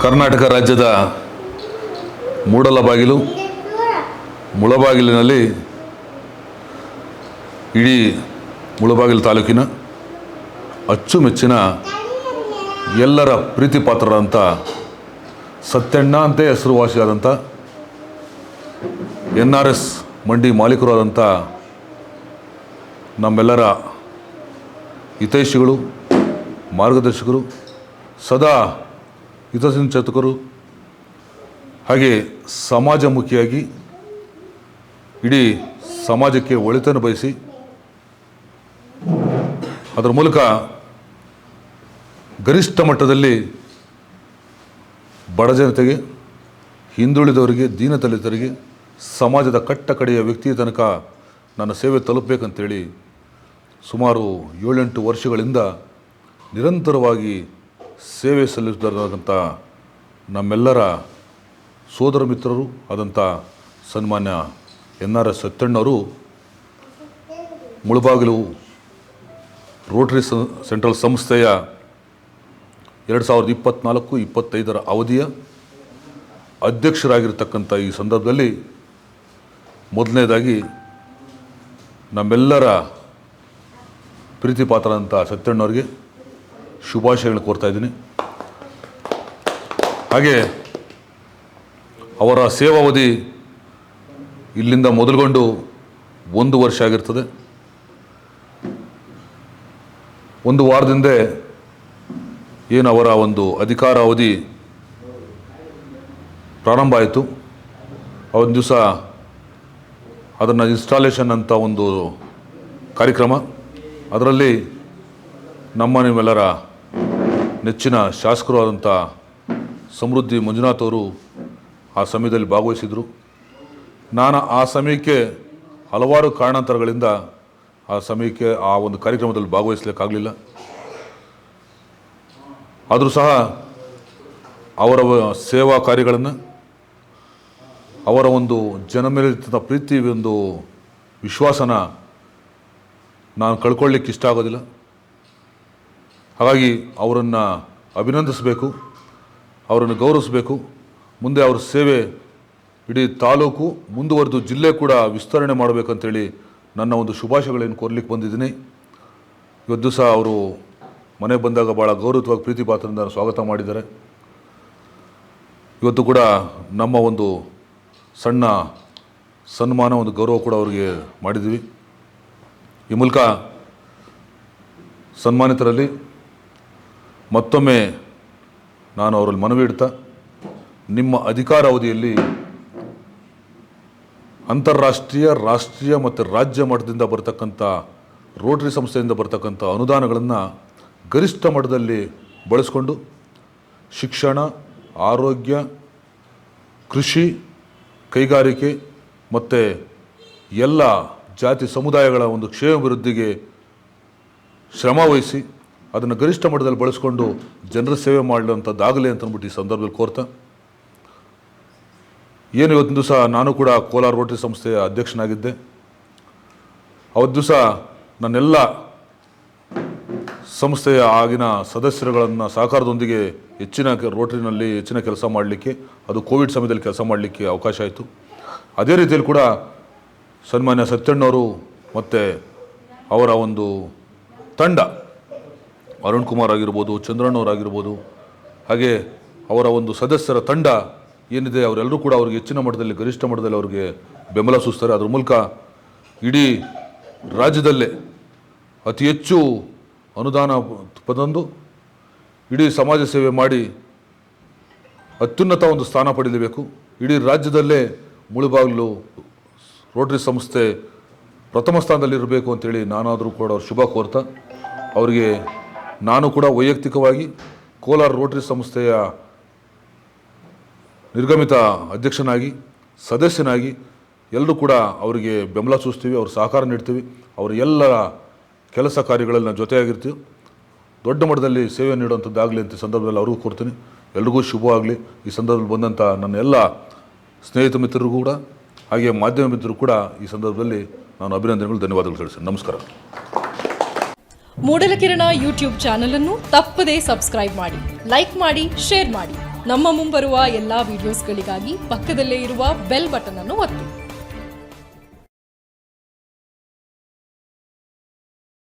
ಕರ್ನಾಟಕ ರಾಜ್ಯದ ಮೂಡಲಬಾಗಿಲು ಮುಳಬಾಗಿಲಿನಲ್ಲಿ ಇಡೀ ಮುಳಬಾಗಿಲು ತಾಲೂಕಿನ ಅಚ್ಚುಮೆಚ್ಚಿನ ಎಲ್ಲರ ಪ್ರೀತಿ ಪಾತ್ರರಂಥ ಸತ್ಯಣ್ಣ ಹೆಸರುವಾಸಿ ಹೆಸರುವಾಸಿಯಾದಂಥ ಎನ್ ಆರ್ ಎಸ್ ಮಂಡಿ ಮಾಲೀಕರು ಆದಂಥ ನಮ್ಮೆಲ್ಲರ ಹಿತೈಷಿಗಳು, ಮಾರ್ಗದರ್ಶಕರು, ಸದಾ ಹಿತಚಿಂತಕರು ಹಾಗೆ ಸಮಾಜಮುಖಿಯಾಗಿ ಇಡೀ ಸಮಾಜಕ್ಕೆ ಒಳಿತನ್ನು ಬಯಸಿ, ಅದರ ಮೂಲಕ ಗರಿಷ್ಠ ಮಟ್ಟದಲ್ಲಿ ಬಡ ಜನತೆಗೆ, ಹಿಂದುಳಿದವರಿಗೆ, ದೀನದಲಿತರಿಗೆ ಸಮಾಜದ ಕಟ್ಟ ಕಡೆಯ ವ್ಯಕ್ತಿಯ ತನಕ ನನ್ನ ಸೇವೆ ತಲುಪಬೇಕಂತೇಳಿ ಸುಮಾರು ಏಳೆಂಟು ವರ್ಷಗಳಿಂದ ನಿರಂತರವಾಗಿ ಸೇವೆ ಸಲ್ಲಿಸಿದಂಥ ನಮ್ಮೆಲ್ಲರ ಸೋದರ ಮಿತ್ರರು ಆದಂಥ ಸನ್ಮಾನ್ಯ ಎನ್ ಆರ್ ಎಸ್ ಸತ್ಯಣ್ಣವರು ಮುಳುಬಾಗಿಲು ರೋಟರಿ ಸೆಂಟ್ರಲ್ ಸಂಸ್ಥೆಯ ಎರಡು ಸಾವಿರದ ಇಪ್ಪತ್ತ್ನಾಲ್ಕು ಇಪ್ಪತ್ತೈದರ ಅವಧಿಯ ಅಧ್ಯಕ್ಷರಾಗಿರ್ತಕ್ಕಂಥ ಈ ಸಂದರ್ಭದಲ್ಲಿ ಮೊದಲನೇದಾಗಿ ನಮ್ಮೆಲ್ಲರ ಪ್ರೀತಿ ಪಾತ್ರರಂಥ ಸತ್ಯಣ್ಣವ್ರಿಗೆ ಶುಭಾಶಯಗಳು ಕೋರ್ತಾ ಇದ್ದೀನಿ. ಹಾಗೆ ಅವರ ಸೇವಾವಧಿ ಇಲ್ಲಿಂದ ಮೊದಲುಗೊಂಡು ಒಂದು ವರ್ಷ ಆಗಿರ್ತದೆ. ಒಂದು ವಾರದಿಂದ ಏನು ಅವರ ಒಂದು ಅಧಿಕಾರ ಅವಧಿ ಪ್ರಾರಂಭ ಆಯಿತು. ಅವ್ರ ದಿವಸ ಅದನ್ನು ಇನ್ಸ್ಟಾಲೇಷನ್ ಅಂತ ಒಂದು ಕಾರ್ಯಕ್ರಮ. ಅದರಲ್ಲಿ ನಮ್ಮ ನಿಮ್ಮೆಲ್ಲರ ನೆಚ್ಚಿನ ಶಾಸಕರು ಆದಂಥ ಸಮೃದ್ಧಿ ಮಂಜುನಾಥ್ ಅವರು ಆ ಸಮಯದಲ್ಲಿ ಭಾಗವಹಿಸಿದರು. ನಾನು ಆ ಸಮಯಕ್ಕೆ ಹಲವಾರು ಕಾರಣಾಂತರಗಳಿಂದ ಆ ಸಮಯಕ್ಕೆ ಆ ಒಂದು ಕಾರ್ಯಕ್ರಮದಲ್ಲಿ ಭಾಗವಹಿಸಲಿಕ್ಕಾಗಲಿಲ್ಲ. ಆದರೂ ಸಹ ಅವರ ಸೇವಾ ಕಾರ್ಯಗಳನ್ನು ಅವರ ಒಂದು ಜನ ಮೇಲೆ ಪ್ರೀತಿ ಒಂದು ವಿಶ್ವಾಸನ ನಾನು ಕಳ್ಕೊಳ್ಳಿಕ್ಕೆ ಇಷ್ಟ ಆಗೋದಿಲ್ಲ. ಹಾಗಾಗಿ ಅವರನ್ನು ಅಭಿನಂದಿಸಬೇಕು, ಅವರನ್ನು ಗೌರವಿಸಬೇಕು. ಮುಂದೆ ಅವರ ಸೇವೆ ಇಡೀ ತಾಲೂಕು, ಮುಂದುವರೆದು ಜಿಲ್ಲೆ ಕೂಡ ವಿಸ್ತರಣೆ ಮಾಡಬೇಕಂತೇಳಿ ನನ್ನ ಒಂದು ಶುಭಾಶಯಗಳನ್ನು ಕೋರ್ಲಿಕ್ಕೆ ಬಂದಿದ್ದೀನಿ. ಇವತ್ತು ಸಹ ಅವರು ಮನೆಗೆ ಬಂದಾಗ ಭಾಳ ಗೌರವವಾಗಿ ಪ್ರೀತಿ ಪಾತ್ರದಿಂದ ಸ್ವಾಗತ ಮಾಡಿದ್ದಾರೆ. ಇವತ್ತು ಕೂಡ ನಮ್ಮ ಒಂದು ಸಣ್ಣ ಸನ್ಮಾನ, ಒಂದು ಗೌರವ ಕೂಡ ಅವರಿಗೆ ಮಾಡಿದ್ವಿ ಈ ಮೂಲಕ ಸನ್ಮಾನಿತರಲ್ಲಿ ಮತ್ತೊಮ್ಮೆ ನಾನು ಅವರಲ್ಲಿ ಮನವಿ ಇಡ್ತಾ, ನಿಮ್ಮ ಅಧಿಕಾರ ಅವಧಿಯಲ್ಲಿ ಅಂತಾರಾಷ್ಟ್ರೀಯ, ರಾಷ್ಟ್ರೀಯ ಮತ್ತು ರಾಜ್ಯ ಮಟ್ಟದಿಂದ ಬರತಕ್ಕಂಥ, ರೋಟರಿ ಸಂಸ್ಥೆಯಿಂದ ಬರತಕ್ಕಂಥ ಅನುದಾನಗಳನ್ನು ಗರಿಷ್ಠ ಮಟ್ಟದಲ್ಲಿ ಬಳಸ್ಕೊಂಡು ಶಿಕ್ಷಣ, ಆರೋಗ್ಯ, ಕೃಷಿ ಕೈಗಾರಿಕೆ ಮತ್ತು ಎಲ್ಲ ಜಾತಿ ಸಮುದಾಯಗಳ ಒಂದು ಕ್ಷೇಮಾಭಿವೃದ್ಧಿಗೆ ಶ್ರಮ ವಹಿಸಿ ಅದನ್ನು ಗರಿಷ್ಠ ಮಟ್ಟದಲ್ಲಿ ಬಳಸ್ಕೊಂಡು ಜನರ ಸೇವೆ ಮಾಡಲಂಥದ್ದಾಗಲಿ ಅಂತಂದ್ಬಿಟ್ಟು ಈ ಸಂದರ್ಭದಲ್ಲಿ ಕೋರ್ತಾ. ಏನು ಇವತ್ತಿನ ದಿವಸ ನಾನು ಕೂಡ ಕೋಲಾರ ರೋಟರಿ ಸಂಸ್ಥೆಯ ಅಧ್ಯಕ್ಷನಾಗಿದ್ದೆ. ಅವತ್ತು ದಿವಸ ನನ್ನೆಲ್ಲ ಸಂಸ್ಥೆಯ ಆಗಿನ ಸದಸ್ಯರುಗಳನ್ನು ಸಹಕಾರದೊಂದಿಗೆ ಹೆಚ್ಚಿನ ರೋಟರಿನಲ್ಲಿ ಹೆಚ್ಚಿನ ಕೆಲಸ ಮಾಡಲಿಕ್ಕೆ, ಅದು ಕೋವಿಡ್ ಸಮಯದಲ್ಲಿ ಕೆಲಸ ಮಾಡಲಿಕ್ಕೆ ಅವಕಾಶ ಆಯಿತು. ಅದೇ ರೀತಿಯಲ್ಲಿ ಕೂಡ ಸನ್ಮಾನ್ಯ ಸತ್ಯಣ್ಣವರು ಮತ್ತು ಅವರ ಒಂದು ತಂಡ, ಅರುಣ್ ಕುಮಾರ್ ಆಗಿರ್ಬೋದು ಚಂದ್ರಣ್ಣವರಾಗಿರ್ಬೋದು ಹಾಗೆ ಅವರ ಒಂದು ಸದಸ್ಯರ ತಂಡ ಏನಿದೆ, ಅವರೆಲ್ಲರೂ ಕೂಡ ಅವ್ರಿಗೆ ಹೆಚ್ಚಿನ ಮಟ್ಟದಲ್ಲಿ, ಗರಿಷ್ಠ ಮಟ್ಟದಲ್ಲಿ ಅವರಿಗೆ ಬೆಂಬಲ ಸೂಚಿಸ್ತಾರೆ. ಅದ್ರ ಮೂಲಕ ಇಡೀ ರಾಜ್ಯದಲ್ಲೇ ಅತಿ ಹೆಚ್ಚು ಅನುದಾನ ಪದಂದು ಇಡೀ ಸಮಾಜ ಸೇವೆ ಮಾಡಿ ಅತ್ಯುನ್ನತ ಒಂದು ಸ್ಥಾನ ಪಡೆಯಬೇಕು ಇಡೀ ರಾಜ್ಯದಲ್ಲೇ ಮುಳುಬಾಗಿಲು ರೋಟರಿ ಸಂಸ್ಥೆ ಪ್ರಥಮ ಸ್ಥಾನದಲ್ಲಿರಬೇಕು ಅಂತೇಳಿ ನಾನಾದರೂ ಕೂಡ ಅವ್ರ ಶುಭ ಕೋರ್ತಾ. ಅವರಿಗೆ ನಾನು ಕೂಡ ವೈಯಕ್ತಿಕವಾಗಿ ಕೋಲಾರ ರೋಟರಿ ಸಂಸ್ಥೆಯ ನಿರ್ಗಮಿತ ಅಧ್ಯಕ್ಷನಾಗಿ, ಸದಸ್ಯನಾಗಿ ಎಲ್ಲರೂ ಕೂಡ ಅವರಿಗೆ ಬೆಂಬಲ ಸೂಚ್ತೀವಿ ಅವ್ರ ಸಹಕಾರ ನೀಡ್ತೀವಿ. ಅವರ ಎಲ್ಲ ಕೆಲಸ ಕಾರ್ಯಗಳಲ್ಲಿ ನಾವು ಜೊತೆಯಾಗಿರ್ತೀವಿ. ದೊಡ್ಡ ಮಟ್ಟದಲ್ಲಿ ಸೇವೆ ನೀಡುವಂಥದ್ದಾಗಲಿ ಅಂತ ಸಂದರ್ಭದಲ್ಲಿ ಅವ್ರಿಗೂ ಕೊಡ್ತೀನಿ. ಎಲ್ರಿಗೂ ಶುಭವಾಗಲಿ ಈ ಸಂದರ್ಭದಲ್ಲಿ ಬಂದಂಥ ನನ್ನ ಎಲ್ಲ ಸ್ನೇಹಿತ ಮಿತ್ರರು ಕೂಡ ಹಾಗೆ ಮಾಧ್ಯಮ ಮಿತ್ರರು ಕೂಡ ಈ ಸಂದರ್ಭದಲ್ಲಿ ನಾನು ಅಭಿನಂದನೆಗಳು, ಧನ್ಯವಾದಗಳು ತಿಳಿಸ್ತೀನಿ ನಮಸ್ಕಾರ. ಮೂಡಲಕಿರಣ ಯೂಟ್ಯೂಬ್ ಚಾನಲ್ ಅನ್ನು ತಪ್ಪದೇ ಸಬ್ಸ್ಕ್ರೈಬ್ ಮಾಡಿ, ಲೈಕ್ ಮಾಡಿ, ಶೇರ್ ಮಾಡಿ. ನಮ್ಮ ಮುಂಬರುವ ಎಲ್ಲಾ ವಿಡಿಯೋಸ್ಗಳಿಗಾಗಿ ಪಕ್ಕದಲ್ಲೇ ಇರುವ ಬೆಲ್ ಬಟನ್ ಅನ್ನು ಒತ್ತಿ.